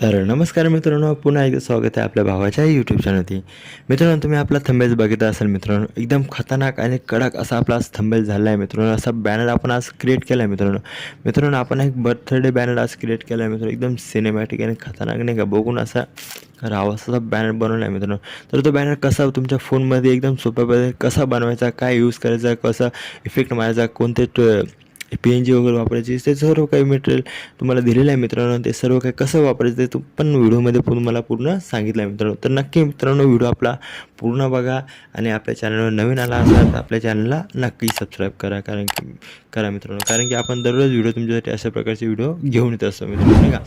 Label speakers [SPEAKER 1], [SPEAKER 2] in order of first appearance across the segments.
[SPEAKER 1] तर नमस्कार मित्रांनो पुन्हा एकदा स्वागत आहे आपल्या भावाच्या यूट्यूब चॅनलवरती मित्रांनो तुम्ही आपला थंबेल बघितला असाल मित्रांनो एकदम खतरनाक आणि कडक असा आपला आज थंबेल झाला आहे मित्रांनो असा बॅनर आपण आज क्रिएट केला आहे मित्रांनो. मित्रांनो आपण एक बर्थडे बॅनर आज क्रिएट केला आहे मित्रांनो एकदम सिनेमॅटिक आणि खतरनाक नाही का? बघून असा रावासाचा असा बॅनर बनवला आहे मित्रांनो. तर तो बॅनर कसा तुमच्या फोनमध्ये एकदम सोप्या पद्धतीने कसा बनवायचा काय यूज करायचा कसा इफेक्ट मारायचा कोणते ट पी एन जी वगैरे वापरायची ते सर्व काही मटेरियल तुम्हाला दिलेलं आहे मित्रांनो. ते सर्व काही कसं वापरायचं ते तू पण व्हिडिओमध्ये पूर्ण मला पूर्ण सांगितलं आहे मित्रांनो. तर नक्की मित्रांनो व्हिडिओ आपला पूर्ण बघा आणि आपल्या चॅनलवर नवीन आला असाल तर आपल्या चॅनलला नक्की सबस्क्राईब करा. कारण की करा मित्रांनो. कारण की आपण दररोज व्हिडिओ तुमच्यासाठी अशा प्रकारचे व्हिडिओ घेऊन येत असतो मित्रांनो नाही का?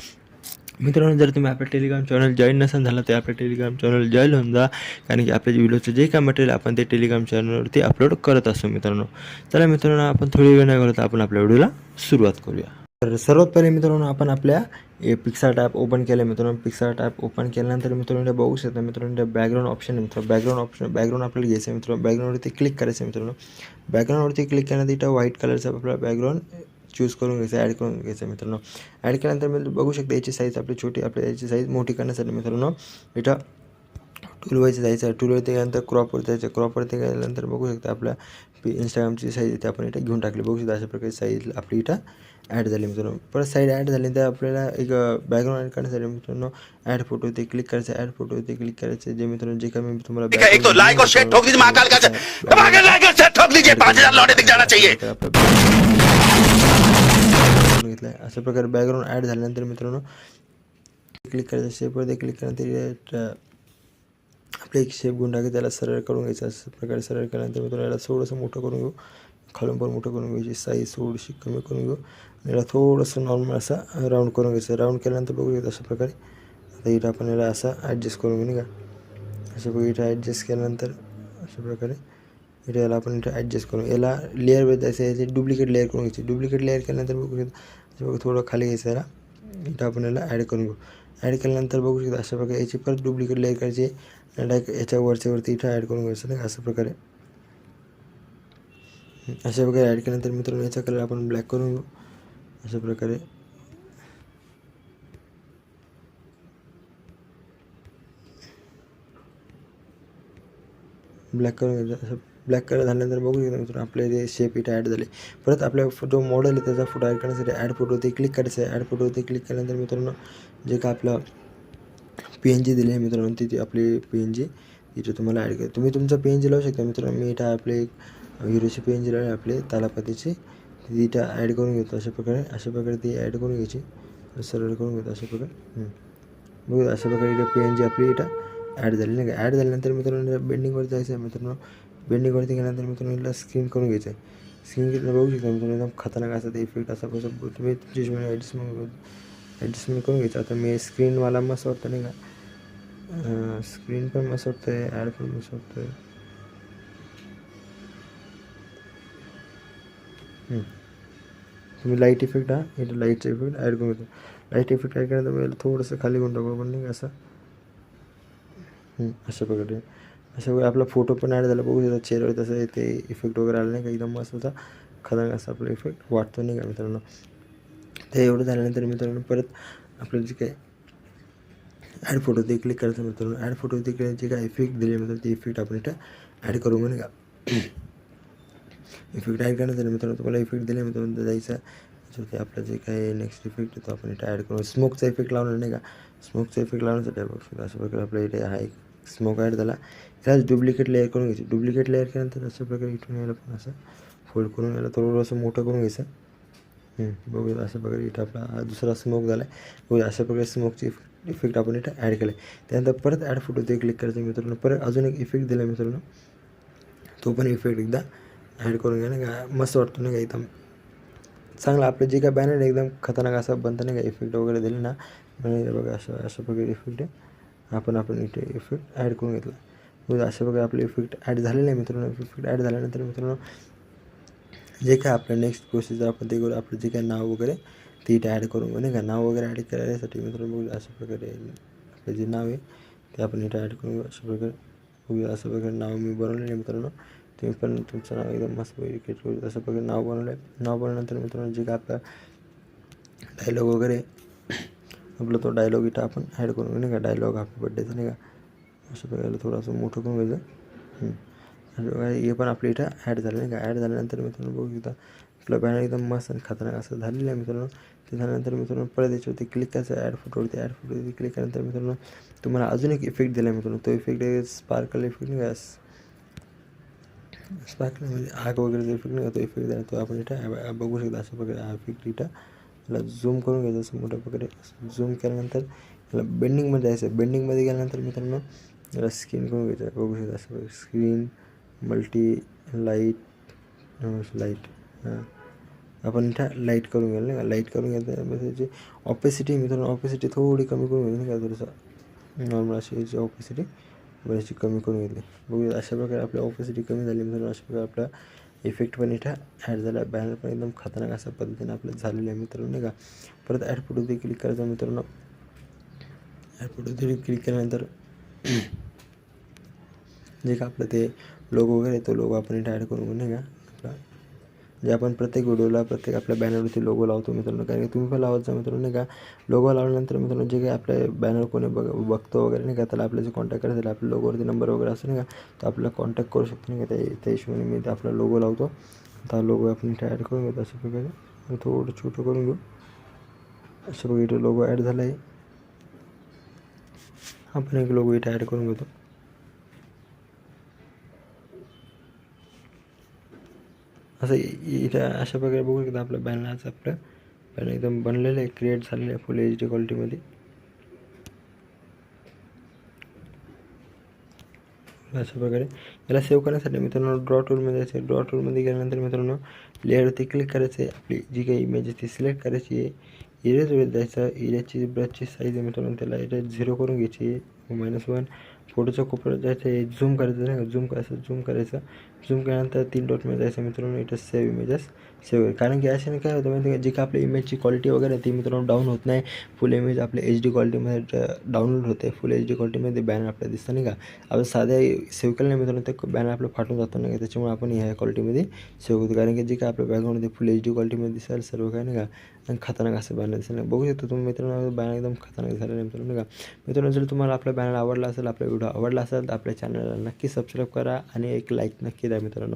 [SPEAKER 1] मित्रांनो जर तुम्ही आपल्या टेलिग्राम चॅनल जॉईन नसेल झालं तर आपल्या टेलिग्राम चॅनल जॉईन होऊन जा. कारण की आपल्या व्हिडिओचं जे काय मटेरियल आपण ते टेलिग्राम चॅनलवरती अपलोड करत असतो मित्रांनो. चला मित्रांनो आपण थोडी वेळ नाही करत आपण आपल्या व्हिडिओला सुरुवात करूया. तर सर्वात पहिले मित्रांनो आपण आपल्या पिक्सा टॅप ओपन केलं मित्रांनो. पिक्सा टॅप ओपन केल्यानंतर मित्रांनो बघू शकता मित्रांनो बॅकग्राऊंड ऑप्शन आहे मित्रांनो. बॅकग्राऊंड ऑप्शन बॅकग्राऊंड आपल्याला घ्यायचं आहे मित्रांनो. बॅकग्राऊंडवरती क्लिक करायचं मित्रांनो. बॅकग्राऊंडवरती क्लिक केल्यानंतर इथं व्हाईट कलरचा आपला बॅकग्राऊंड चूज करून घ्यायचं ॲड करून घ्यायचं मित्रांनो. ॲड केल्यानंतर मी बघू शकता याची साईज आपली छोटी आपल्या याची साईज मोठी करण्यासाठी मित्रांनो इथं टूलवरती जायचं. आहे टूलवरती गेल्यानंतर क्रॉपवर जायचं. क्रॉपवरती गेल्यानंतर बघू शकता आपल्या इंस्टाग्रामची साईज इथे आपण इथं घेऊन टाकली. बघू शकता अशा प्रकारे साईज आपली इथं ॲड झाली मित्रांनो. परत साईड ॲड झाली तर आपल्याला एक बॅकग्राऊंड ॲड करण्यासाठी मित्रांनो ॲड फोटो ते क्लिक करायचं. ॲड फोटो ते क्लिक करायचं. जे मित्रांनो जे काय मी तुम्हाला
[SPEAKER 2] एक तो लाइक और शेयर ठोक दीजिए महाकाल का और ठोक लौटे दिख जाना चाहिए।
[SPEAKER 1] आहे. अशा प्रकारे बॅकग्राऊंड ॲड झाल्यानंतर मित्रांनो क्लिक करायचं शेपवरती क्लिक केल्यानंतर आपले एक शेप घेऊन टाकी त्याला सरळ करून घ्यायचं. अशा प्रकारे सरळ केल्यानंतर मित्रांनो याला थोडंसं मोठं करून घेऊ. खालून पण मोठं करून घ्यायची. साईज थोडीशी कमी करून घेऊ. आणि याला थोडंसं नॉर्मल असा राऊंड करून घ्यायचं. राऊंड केल्यानंतर बघू शकतो अशा प्रकारे. आता इथं आपण याला असा ॲडजस्ट करून घेऊ नाही का? अशा प्रकारे इथं ॲडजस्ट केल्यानंतर अशा प्रकारे इथे याला आपण इथं ॲडजस्ट करू. याला लेअर जायचं याचे डुप्लिकेट लेअर करून घ्यायची डुप्लिकेट लेअर केल्यानंतर बघू शकतो अशा थोडं खाली घ्यायचं याला इथं आपण याला ॲड करून घेऊ. ॲड केल्यानंतर बघू शकतो अशा प्रकारे याची परत डुप्लिकेट लेअर करायची डायरेक्ट याच्या वरच्या वरती इथं ॲड करून घ्यायचं नाही अशा प्रकारे. अशा प्रकारे ॲड केल्यानंतर मित्रांनो याचा कलर आपण ब्लॅक करून घेऊ. अशा प्रकारे. ब्लॅक करून घ्यायचं. असं ब्लॅक कलर झाल्यानंतर बघू शकता मित्रांनो आपले ते शेप इथे ॲड झाले. परत आपल्या जो मॉडेल आहे त्याचा फोटो ॲड करण्यासाठी ॲड फोटो ते क्लिक करायचं आहे. ॲड फोटो ते क्लिक केल्यानंतर मित्रांनो जे का आपलं पी एन जी दिली आहे मित्रांनो तिथे आपली पी एन जी इथे तुम्हाला ॲड करा तुम्ही तुमचं पी एन जी लावू शकता मित्रांनो. मी इथं आपले एक हिरोची पी एन जी लावली आपले तालापतीची. ती इथं ॲड करून घेतो अशा प्रकारे. अशा प्रकारे ती ॲड करून घ्यायची. सरळ करून घेतो अशा प्रकारे. बघू अशा प्रकारे इथं पी एन जी आपली इथं ॲड झाली नाही का? ॲड झाल्यानंतर मित्रांनो बेंडिंगवर जायचं आहे मित्रांनो. बेंडिंगवरती गेल्यानंतर मित्रांनो याला स्क्रीन करून घ्यायचं आहे स्क्रीन घेतलं बघू शकता मित्रांनो एकदम खतरनाक असं ते इफेक्ट असा कसं तुम्ही तुमची हिशोबाने ॲडजस्टमेंट ॲडजस्टमेंट करून घ्यायचं. आता मी स्क्रीन मला मस्त वाटतं नाही का? स्क्रीन पण मस्त वाटतं आहे ॲड पण मस्त वाटतं आहे तुम्ही लाइट इफेक्ट हा इथं लाईटचा इफेक्ट ॲड करून घेतो लाइट इफेक्ट ॲड केल्यानंतर थोडंसं खाली घेऊन टाकू पण नाही असं? अशा प्रकारे. अशा वेळी आपला फोटो पण ॲड झाला. बघू शकता चेहऱ्यावर तसं ते इफेक्ट वगैरे आला नाही का? एकदम मस्त होता खतरनाक असा आपला इफेक्ट वाटतो नाही का मित्रांनो? ते एवढं झाल्यानंतर मित्रांनो परत आपलं जे काय ॲड फोटो ते क्लिक करायचं मित्रांनो ॲड फोटो ते क्लिक जे काय इफेक्ट दिले मित्रांनो ते इफेक्ट आपण इथं ॲड करू म्हणे का? इफेक्ट ॲड करण्यासाठी मित्रांनो तुम्हाला इफेक्ट दिले मित्रांनो जायचं. जो ते आपलं जे काय नेक्स्ट इफेक्ट तो आपण इथं ॲड करू. स्मोकचा इफेक्ट लावणार नाही का? स्मोकचा इफेक्ट लावण्यासाठी बघ अशा प्रकारे आपल्या इथे हा एक स्मोक ॲड झाला. त्याच डुप्लिकेट लेअर करून घ्यायची. डुप्लिकेट लेअर केल्यानंतर अशा प्रकारे इथून यायला पण असं फोल्ड करून याला थोडंसं मोठं करून घ्यायचं. बघू अशा प्रकारे इथं आपला हा दुसरा स्मोक झाला आहे बघू अशा प्रकारे स्मोकची इफेक्ट आपण इथं ॲड केला आहे त्यानंतर परत ॲड फोटो ते क्लिक करायचं मित्रांनो. परत अजून एक इफेक्ट दिला मित्रांनो. तो पण इफेक्ट एकदा ॲड करून घ्या. ना का मस्त वाटतो नाही का एकदम. चांगलं आपलं जे काय बॅनर एकदम खतरनाक असं बनतं नाही का इफेक्ट वगैरे दिले ना. म्हणजे बघा अशा अशा प्रकारे इफेक्ट आहे. आपण आपण इथे इफेक्ट ॲड करून घेतला. बघा अशा प्रकारे आपले इफेक्ट ॲड झालेले आहे मित्रांनो. इफेक्ट ॲड झाल्यानंतर मित्रांनो जे काय आपलं नेक्स्ट प्रोसेस आपण ते करू. आपलं जे काय नाव वगैरे ते इथे ॲड करून नाही का? नाव वगैरे ॲड करायसाठी मित्रांनो बघू अशा प्रकारे आपलं जे नाव आहे ते आपण इथे ॲड करून अशा प्रकारे बघूया अशा प्रकारे नाव मी बनवलेलं आहे मित्रांनो. तुम्ही पण तुमचं नाव एकदम मस्त क्रिएट करू. अशा प्रकारे नाव बनवलं आहे नाव बनवल्यानंतर मित्रांनो जे काय आपलं डायलॉग वगैरे आपला तो डायलॉग इथं आपण ॲड करून घेऊ नाही का? डायलॉग हॅपी बड्डेचा नाही का? असं बघायला थोडंसं मोठं करून घ्यायचं हे पण आपल्या इथं ॲड झालं नाही का? ॲड झाल्यानंतर मित्रांनो बघू शकता आपलं बॅनर एकदम मस्त आणि खतरनाक असं झालेलं आहे मित्रांनो. ते झाल्यानंतर मित्रांनो परत याच्यावरती क्लिक करायचं ॲड फोटोवरती ॲड फोटोवरती क्लिक केल्यानंतर मित्रांनो तुम्हाला अजून एक इफेक्ट दिला आहे मित्रांनो. तो इफेक्ट आहे स्पार्कल इफेक्ट नाही का? स्पार्कल म्हणजे आग वगैरे इफेक्ट नाही का? तो इफेक्ट दिला तो आपण इथं बघू शकता अशा प्रकारे हा इफेक्ट इथं याला झूम करून घ्यायचं असं मोठ्या प्रकारे. झूम केल्यानंतर याला बेंडिंगमध्ये जायचं. बेंडिंगमध्ये गेल्यानंतर मित्रांनो याला स्क्रीन करून घ्यायचं बघू शकता असं स्क्रीन मल्टी लाइट लाइट हां. आपण इथं लाइट करून घ्यायला नाही का? लाइट करून घ्यायचं त्याची म्हणजे ऑपेसिटी मित्रांनो ऑपेसिटी थोडी कमी करून घ्यायची नाही का? थोडंसं नॉर्मल अशी याची ऑपेसिटी बरीचशी कमी करून घेतली. बघू अशा प्रकारे आपल्या ऑपेसिटी कमी झाली मित्रांनो. अशा प्रकारे आपल्या इफेक्ट पण इथं ॲड झाला बॅनर पण एकदम खतरनाक अशा पद्धतीने आपलं झालेलं आहे मित्रांनो नाही का? परत ॲड ते क्लिक करायचं मित्रांनो. ॲड फोटोवरती क्लिक केल्यानंतर जे का आपलं ते लोगो वगैरे तो लोगो आपण इथं ॲड करून नाही का? आपला जे आपण प्रत्येक व्हिडिओला प्रत्येक आपल्या बॅनरवरती लोगो लावतो मित्रांनो. कारण की तुम्ही पण लावत जा मित्रांनो नाही का? लोगो लावल्यानंतर मित्रांनो जे काही आपले बॅनर कोणी बघ बघतो वगैरे नाही का? त्याला आपल्याचे कॉन्टॅक्ट करायचं त्याला आपल्या लोगोवरती नंबर वगैरे असतो नाही का? तर आपल्याला कॉन्टॅक्ट करू शकतो नाही का? त्या त्या हिशोबाने मी ते आपला लोगो लावतो. तर लोगो आपण इथे ॲड करून घेतो अशा प्रकारे आणि थोडं छोटं करून घेऊ. अशा प्रकारे इथे लोगो ॲड झाला आहे आपण एक लोगो इथे ॲड करून घेतो. असं इथं अशा प्रकारे बघू शकता आपलं बॅनरचं आपलं. बॅनर एकदम बनलेलं आहे क्रिएट झालेलं आहे फुल एच डी क्वालिटीमध्ये अशा प्रकारे. याला सेव्ह करण्यासाठी मित्रांनो ड्रॉ टूलमध्ये जायचं ड्रॉ टूलमध्ये गेल्यानंतर मित्रांनो लेअरवरती क्लिक करायचं आहे आपली जी काही इमेज आहे ती सिलेक्ट करायची आहे इरेजवर जायचं इरेजची ब्रशची साईज आहे मित्रांनो त्याला इथे झिरो करून घ्यायची. मायनस वन फोटोच्या कोपऱ्यात जायचं आहे झूम करायचं नाही का? झूम करायचं झूम करायचं. झूम केल्यानंतर तीन डॉटमध्ये जायचं मित्रांनो इट सेव्ह इमेजेस सेव्ह कारण की अशाने काय होतं माहिती का? जी का आपल्या इमेजची क्वालिटी वगैरे ती मित्रांनो डाऊन होत नाही. फुल इमेज आपल्या एच डी क्वालिटीमध्ये डाउनलोड होते. फुल एच डी क्वालिटीमध्ये बॅनर आपल्याला दिसतं नाही का? आपण साध्या सेव्ह केलं नाही मित्रांनो ते बॅनर आपलं फाटून जातो नाही का? त्याच्यामुळे आपण ह्या क्वालिटीमध्ये सेव्ह होतो. कारण की जे काय आपल्या बॅकग्राऊंडमध्ये फुल एच डी क्वालिटीमध्ये दिसायला सर्व काय नाही का? खतरनाक असं बॅनर दिसेल बघू शकतो तुम्ही मित्रांनो बॅनर एकदम खतरनाक झालेला आहे मित्रांनो. नाही का मित्रांनो जर तुम्हाला आपला बॅनर आवडला असेल आपला व्हिडिओ आवडला असेल तर आपल्या चॅनलला नक्की सबस्क्राईब करा आणि एक लाईक नक्की द्या मित्रांनो.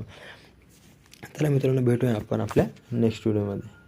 [SPEAKER 1] चला मित्रांनो भेटूया आपण आपल्या नेक्स्ट व्हिडिओमध्ये